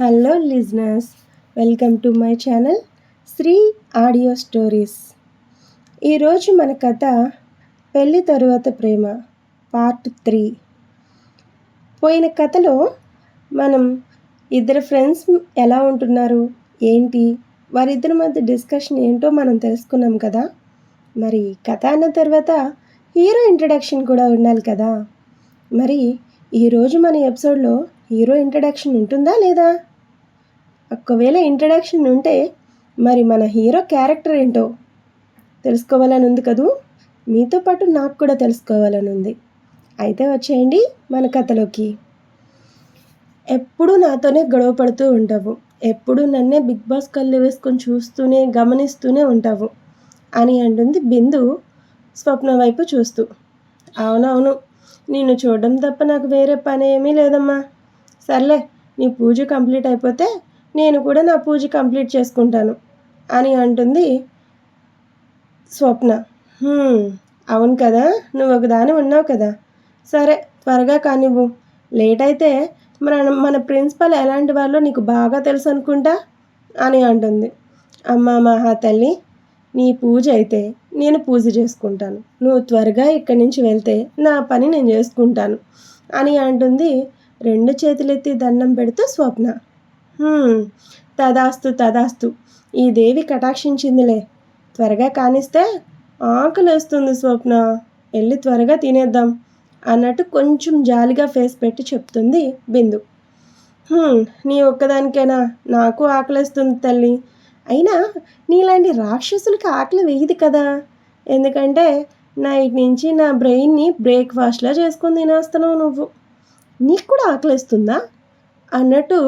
Hello listeners welcome to my channel Sri audio stories ఈరోజు మన కథ పెళ్ళి తరువాత ప్రేమ పార్ట్ త్రీ పోయిన కథలో మనం ఇద్దరు ఫ్రెండ్స్ ఎలా ఉంటున్నారు ఏంటి వారిద్దరి మధ్య డిస్కషన్ ఏంటో మనం తెలుసుకున్నాం కదా. మరి కథ అన్న తర్వాత హీరో ఇంట్రడక్షన్ కూడా ఉండాలి కదా. మరి ఈరోజు మన ఎపిసోడ్లో హీరో ఇంట్రడక్షన్ ఉంటుందా లేదా? ఒకవేళ ఇంట్రడక్షన్ ఉంటే మరి మన హీరో క్యారెక్టర్ ఏంటో తెలుసుకోవాలని ఉంది కదూ? మీతో పాటు నాకు కూడా తెలుసుకోవాలని ఉంది. అయితే వచ్చేయండి మన కథలోకి. ఎప్పుడు నాతోనే గొడవ పడుతూ ఉంటావు ఎప్పుడు నన్నే బిగ్ బాస్ కళ్ళు వేసుకొని చూస్తూనే గమనిస్తూనే ఉంటావు అని అంటుంది బిందు స్వప్న వైపు చూస్తూ. అవునవును నిన్ను చూడడం తప్ప నాకు వేరే పని ఏమీ లేదమ్మా. సర్లే నీ పూజ కంప్లీట్ అయిపోతే నేను కూడా నా పూజ కంప్లీట్ చేసుకుంటాను అని అంటుంది స్వప్న. అవును కదా నువ్వు ఒకదాని ఉన్నావు కదా. సరే త్వరగా కానివ్వు. లేట్ అయితే మన మన ప్రిన్సిపల్ ఎలాంటి వాళ్ళో నీకు బాగా తెలుసు అనుకుంటా? అని అంటుంది. అమ్మ మహా తల్లి నీ పూజ అయితే నేను పూజ చేసుకుంటాను. నువ్వు త్వరగా ఇక్కడి నుంచి వెళ్తే నా పని నేను చేసుకుంటాను అని అంటుంది రెండు చేతులెత్తి దండం పెడుతూ స్వప్న. తదాస్తు తదాస్తు. ఈ దేవి కటాక్షించిందిలే. త్వరగా కానిస్తే ఆకలేస్తుంది స్వప్న. వెళ్ళి త్వరగా తినేద్దాం అన్నట్టు కొంచెం జాలిగా ఫేస్ పెట్టి చెప్తుంది బిందు. నీ ఒక్కదానికైనా? నాకు ఆకలేస్తుంది తల్లి. అయినా నీలాంటి రాక్షసులకి ఆకలి వేయదు కదా. ఎందుకంటే నైట్ నుంచి నా బ్రెయిన్ని బ్రేక్ఫాస్ట్లా చేసుకొని తినేస్తున్నావు నువ్వు. నీకు కూడా ఆకలిస్తుందా? అన్నట్టు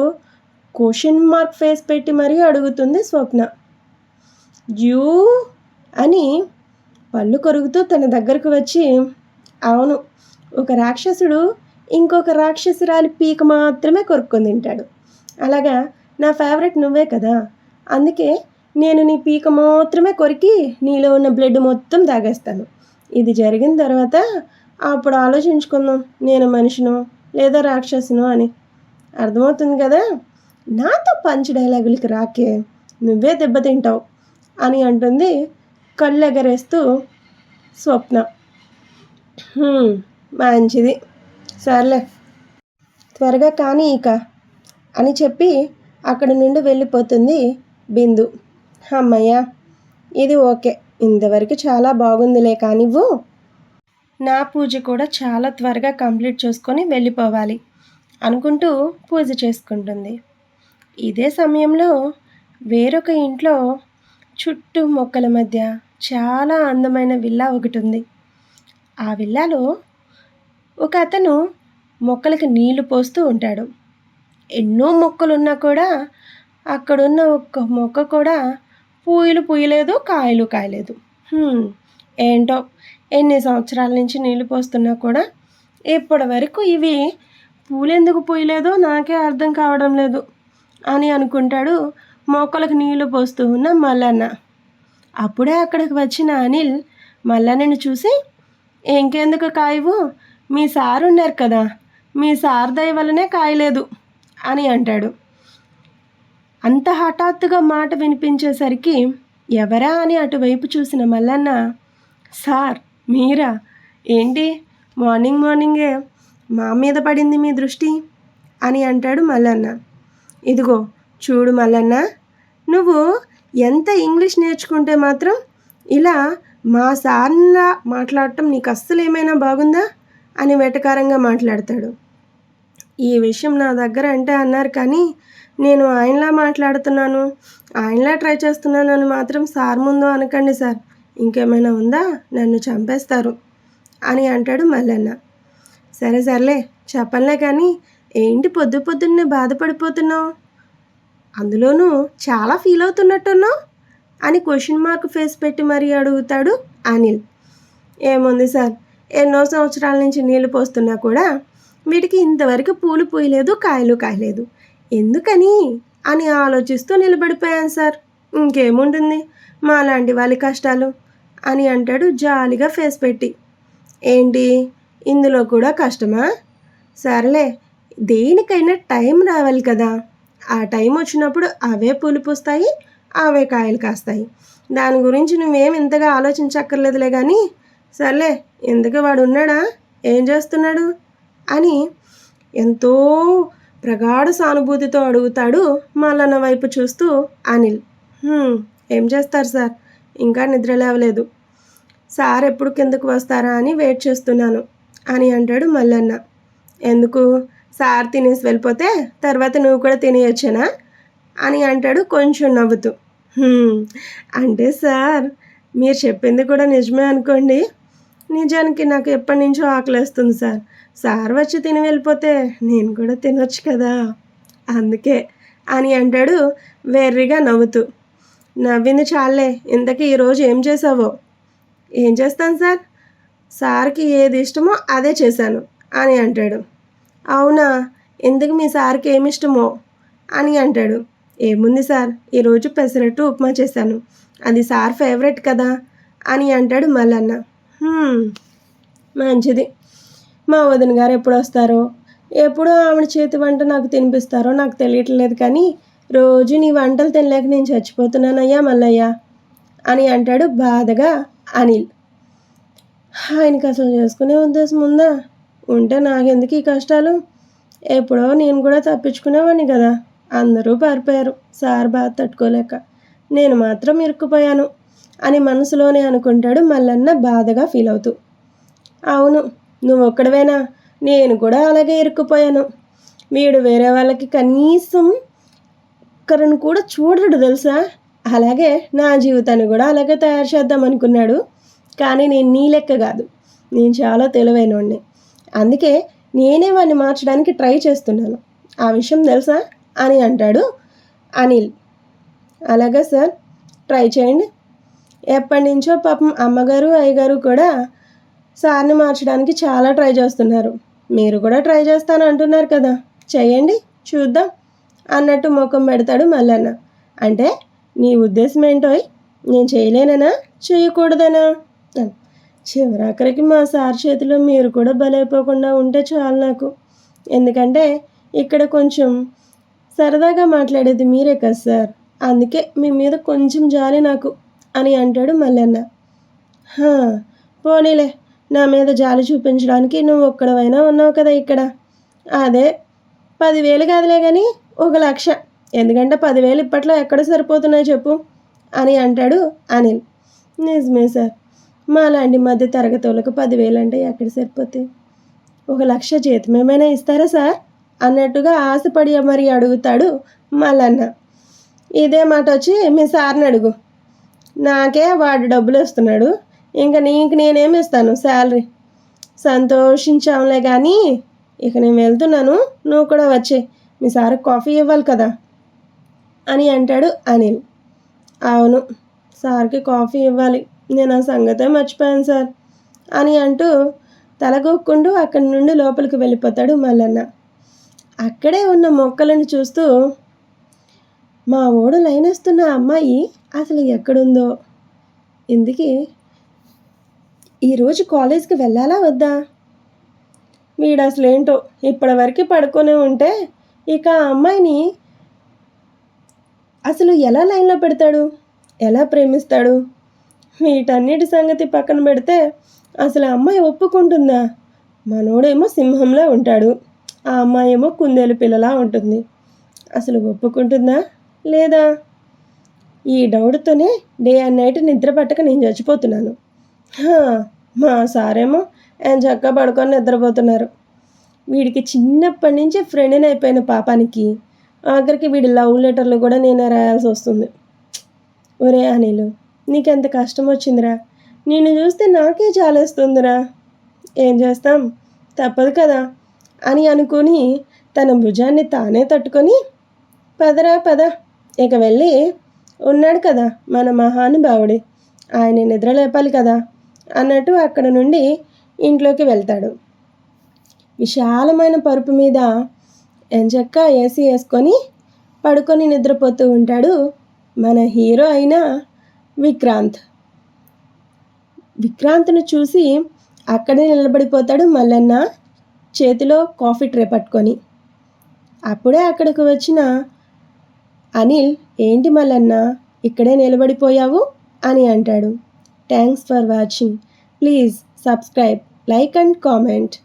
క్వశ్చన్ మార్క్ ఫేస్ పెట్టి మరీ అడుగుతుంది స్వప్న. యూ అని పళ్ళు కొరుగుతూ తన దగ్గరకు వచ్చి అవును ఒక రాక్షసుడు ఇంకొక రాక్షసురాలి పీక మాత్రమే కొరుక్కొని తింటాడు. అలాగా నా ఫేవరెట్ నువ్వే కదా. అందుకే నేను నీ పీక మాత్రమే కొరికి నీలో ఉన్న బ్లడ్ మొత్తం తాగేస్తాను. ఇది జరిగిన తర్వాత అప్పుడు ఆలోచించుకుందాం నేను మనిషినో లేదా రాక్షసునో అని. అర్థమవుతుంది కదా? నాతో పంచ్ డైలాగులకి రాకే నువ్వే దెబ్బతింటావు అని అంటుంది కళ్ళు ఎగరేస్తూ స్వప్న మంచిది. సర్లే త్వరగా కానీ ఇక అని చెప్పి అక్కడి నుండి వెళ్ళిపోతుంది బిందు. అమ్మయ్య ఇది ఓకే ఇంతవరకు చాలా బాగుందిలే కానివ్వు నా పూజ కూడా చాలా త్వరగా కంప్లీట్ చేసుకొని వెళ్ళిపోవాలి అనుకుంటూ పూజ చేసుకుంటుంది. ఇదే సమయంలో వేరొక ఇంట్లో చుట్టూ మొక్కల మధ్య చాలా అందమైన విల్లా ఒకటి ఉంది ఆ విల్లాలో ఒక అతను మొక్కలకి నీళ్ళు పోస్తూ ఉంటాడు. ఎన్నో మొక్కలున్నా కూడా అక్కడున్న ఒక్క మొక్క కూడా పూయలు పూయలేదు కాయలు కాయలేదు. ఏంటో ఎన్ని సంవత్సరాల నుంచి నీళ్ళు పోస్తున్నా కూడా ఇప్పటి వరకు ఇవి పూలెందుకు పూయలేదో నాకే అర్థం కావడం లేదు. అని అనుకుంటాడు. మొక్కలకు నీళ్ళు పోస్తూ ఉన్న మల్లన్న. అప్పుడే అక్కడికి వచ్చిన అనిల్ మల్లన్నని చూసి ఇంకెందుకు కాయవు? మీ సారు ఉన్నారు కదా. మీ సార్ దయ వల్లనే కాయలేదు అని అంటాడు. అంత హఠాత్తుగా మాట వినిపించేసరికి ఎవరా అని అటువైపు చూసిన మల్లన్న సార్ మీరా? ఏంటి? మార్నింగ్ మార్నింగే మా మీద పడింది మీ దృష్టి? అని అంటాడు మల్లన్న. ఇదిగో చూడు మల్లన్న. నువ్వు ఎంత ఇంగ్లీష్ నేర్చుకుంటే మాత్రం ఇలా మా సార్లా మాట్లాడటం నీకు అస్సలు ఏమైనా బాగుందా? అని వెటకారంగా మాట్లాడతాడు. ఈ విషయం నా దగ్గర అంటే అన్నారు కానీ నేను ఆయనలా మాట్లాడుతున్నాను. ఆయనలా ట్రై చేస్తున్నాను అని మాత్రం సార్ ముందు అనకండి సార్. ఇంకేమైనా ఉందా? నన్ను చంపేస్తారు అని అంటాడు మల్లన్న. సరే సర్లే చెప్పలే కానీ ఏంటి పొద్దు పొద్దున్నే బాధపడిపోతున్నావు? అందులోనూ చాలా ఫీల్ అవుతున్నట్టున్నావు అని క్వశ్చన్ మార్క్ ఫేస్ పెట్టి మరీ అడుగుతాడు అనిల్. ఏముంది సార్? ఎన్నో సంవత్సరాల నుంచి నీళ్ళు పోస్తున్నా కూడా వీటికి ఇంతవరకు పూలు పూయలేదు కాయలు కాయలేదు. ఎందుకని? అని ఆలోచిస్తూ నిలబడిపోయాను సార్. ఇంకేముంటుంది? మా లాంటి వాళ్ళ కష్టాలు? అని అంటాడు జాలిగా ఫేస్ పెట్టి. ఏంటి? ఇందులో కూడా కష్టమా? సరేలే దేనికైనా టైం రావాలి కదా. ఆ టైం వచ్చినప్పుడు అవే పూలు పూస్తాయి అవే కాయలు కాస్తాయి. దాని గురించి నువ్వేం ఇంతగా ఆలోచించక్కర్లేదులే కానీ సర్లే ఎందుకు వాడు ఉన్నాడా ఏం చేస్తున్నాడు? అని ఎంతో ప్రగాఢ సానుభూతితో అడుగుతాడు మల్లన్న వైపు చూస్తూ అనిల్. ఏం చేస్తారు సార్? ఇంకా నిద్ర లేవలేదు. సార్ ఎప్పుడు కిందకు వస్తారా అని వెయిట్ చేస్తున్నాను అని అంటాడు మల్లన్న. ఎందుకు? సార్ తినేసి వెళ్ళిపోతే తర్వాత నువ్వు కూడా తినేయొచ్చానా? అని అంటాడు కొంచెం నవ్వుతూ. అంటే సార్ మీరు చెప్పింది కూడా నిజమే అనుకోండి. నిజానికి నాకు ఎప్పటి నుంచో ఆకలేస్తుంది సార్. సార్ వచ్చి తిని వెళ్ళిపోతే నేను కూడా తినొచ్చు కదా. అందుకే అని అంటాడు వెర్రిగా నవ్వుతూ. నవ్వింది చాలే ఇంతకీ ఈరోజు ఏం చేసావో? ఏం చేస్తాను సార్? సార్కి ఏది ఇష్టమో అదే చేశాను అని అంటాడు. అవునా? ఎందుకు మీ సార్కి ఏమి ఇష్టమో? అని అంటాడు. ఏముంది సార్ ఈరోజు పెసరట్టు ఉప్మా చేశాను. అది సార్ ఫేవరెట్ కదా? అని అంటాడు మల్లన్న. మంచిది. మా వదిన గారు ఎప్పుడు వస్తారో? ఎప్పుడో ఆవిడ చేతి వంట నాకు తినిపిస్తారో నాకు తెలియట్లేదు కానీ రోజు నీ వంటలు తినలేక నేను చచ్చిపోతున్నానయ్యా మల్లయ్య అని అంటాడు బాధగా అనిల్. ఆయనకి అసలు చేసుకునే ఉద్దేశం ఉందా? ఉంటే నాకెందుకు ఈ కష్టాలు? ఎప్పుడో నేను కూడా తప్పించుకునేవాడిని కదా. అందరూ పారిపోయారు. సార్ బాధ తట్టుకోలేక. నేను మాత్రం ఇరుక్కుపోయాను అని మనసులోనే అనుకుంటాడు మల్లన్న బాధగా ఫీల్ అవుతూ. అవును నువ్వు ఒక్కడవేనా నేను కూడా అలాగే ఇరుక్కుపోయాను. వీడు వేరే వాళ్ళకి కనీసం ఒక్కరిని కూడా చూడడు తెలుసా? అలాగే నా జీవితాన్ని కూడా అలాగే తయారు చేద్దాం అనుకున్నాడు కానీ నేను నీ లెక్క కాదు. నేను చాలా తెలివైనవాడిని అందుకే నేనే వాడిని మార్చడానికి ట్రై చేస్తున్నాను. ఆ విషయం తెలుసా? అని అంటాడు అనిల్. అలాగా సార్ ట్రై చేయండి. ఎప్పటి నుంచో పాపం అమ్మగారు అయ్యగారు కూడా సార్ని మార్చడానికి చాలా ట్రై చేస్తున్నారు. మీరు కూడా ట్రై చేస్తాను అంటున్నారు కదా. చేయండి చూద్దాం అన్నట్టు ముఖం పెడతాడు మల్లన్న. అంటే నీ ఉద్దేశం ఏంటోయ్? నేను చేయలేనా చేయకూడదనా? అని. చివరాఖరికి మా సార్ చేతిలో మీరు కూడా బలైపోకుండా ఉంటే చాలు నాకు. ఎందుకంటే ఇక్కడ కొంచెం సరదాగా మాట్లాడేది మీరే కదా సార్. అందుకే మీ మీద కొంచెం జాలి నాకు అని అంటాడు మల్లన్న. పోనీలే నా మీద జాలి చూపించడానికి నువ్వు ఒక్కడవైనా ఉన్నావు కదా ఇక్కడ. అదే పదివేలు కాదులే కానీ ఒక లక్ష. ఎందుకంటే పదివేలు ఇప్పట్లో ఎక్కడ సరిపోతున్నాయి చెప్పు అని అంటాడు అనిల్. నిజమే సార్. మాలాంటి మధ్య తరగతులకు పదివేలు అంటే ఎక్కడ సరిపోతాయి? ఒక లక్ష జీతం ఏమైనా ఇస్తారా సార్? అన్నట్టుగా ఆశపడి మరి అడుగుతాడు మల్లన్న. ఇదే మాట వచ్చి మీ సార్ని అడుగు. నాకే వాడు డబ్బులు ఇస్తున్నాడు ఇంకా నీకు నేనేమి ఇస్తాను శాలరీ? సంతోషించాంలే కానీ ఇక నేను వెళ్తున్నాను. నువ్వు కూడా వచ్చే. మీ సార్ కాఫీ ఇవ్వాలి కదా? అని అంటాడు అనిల్. అవును సార్కి కాఫీ ఇవ్వాలి. నేను ఆ సంగతే మర్చిపోయాను సార్. అని అంటూ తలగొక్కుంటూ అక్కడి నుండి లోపలికి వెళ్ళిపోతాడు మల్లన్న. అక్కడే ఉన్న మొక్కలను చూస్తూ మా ఓడు లైనేస్తున్న అమ్మాయి అసలు ఎక్కడుందో? ఇందుకే ఈరోజు కాలేజ్కి వెళ్ళాలా వద్దా? వీడు అసలేంటో ఇప్పటివరకు పడుకొని ఉంటే ఇక ఆ అమ్మాయిని అసలు ఎలా లైన్లో పెడతాడు? ఎలా ప్రేమిస్తాడు? వీటన్నిటి సంగతి పక్కన పెడితే అసలు అమ్మాయి ఒప్పుకుంటుందా? మనోడేమో సింహంలా ఉంటాడు. ఆ అమ్మాయి ఏమో కుందేలు పిల్లలా ఉంటుంది. అసలు ఒప్పుకుంటుందా? లేదా? ఈ డౌట్తోనే డే అండ్ నైట్ నిద్ర పట్టక నేను చచ్చిపోతున్నాను. హా, మా సారేమో ఆయన చక్కగా పడుకొని నిద్రపోతున్నారు. వీడికి చిన్నప్పటి నుంచి ఫ్రెండ్ని అయిపోయిన పాపానికి ఆఖరికి వీడి లవ్ లెటర్లు కూడా నేనే రాయాల్సి వస్తుంది. ఒరే అనిలు నీకెంత కష్టం వచ్చిందిరా నిన్ను చూస్తే నాకే చాలేస్తుందిరా ఏం చేస్తాం? తప్పదు కదా? అని అనుకుని తన భుజాన్ని తానే తట్టుకొని పదరా పద. ఇక వెళ్ళి ఉన్నాడు కదా మన మహానుభావుడి. ఆయన నిద్రలేపాలి కదా? అన్నట్టు అక్కడ నుండి ఇంట్లోకి వెళ్తాడు. విశాలమైన పరుపు మీద ఎంచక్క ఏసీ వేసుకొని పడుకొని నిద్రపోతూ ఉంటాడు. మన హీరో అయినా విక్రాంత్. విక్రాంత్ను చూసి అక్కడే నిలబడిపోతాడు మల్లన్న చేతిలో కాఫీ ట్రే పట్టుకొని. అప్పుడే అక్కడికి వచ్చిన అనిల్ ఏంటి మల్లన్న ఇక్కడే నిలబడిపోయావు? అని అంటాడు. Thanks for watching. Please subscribe like and comment.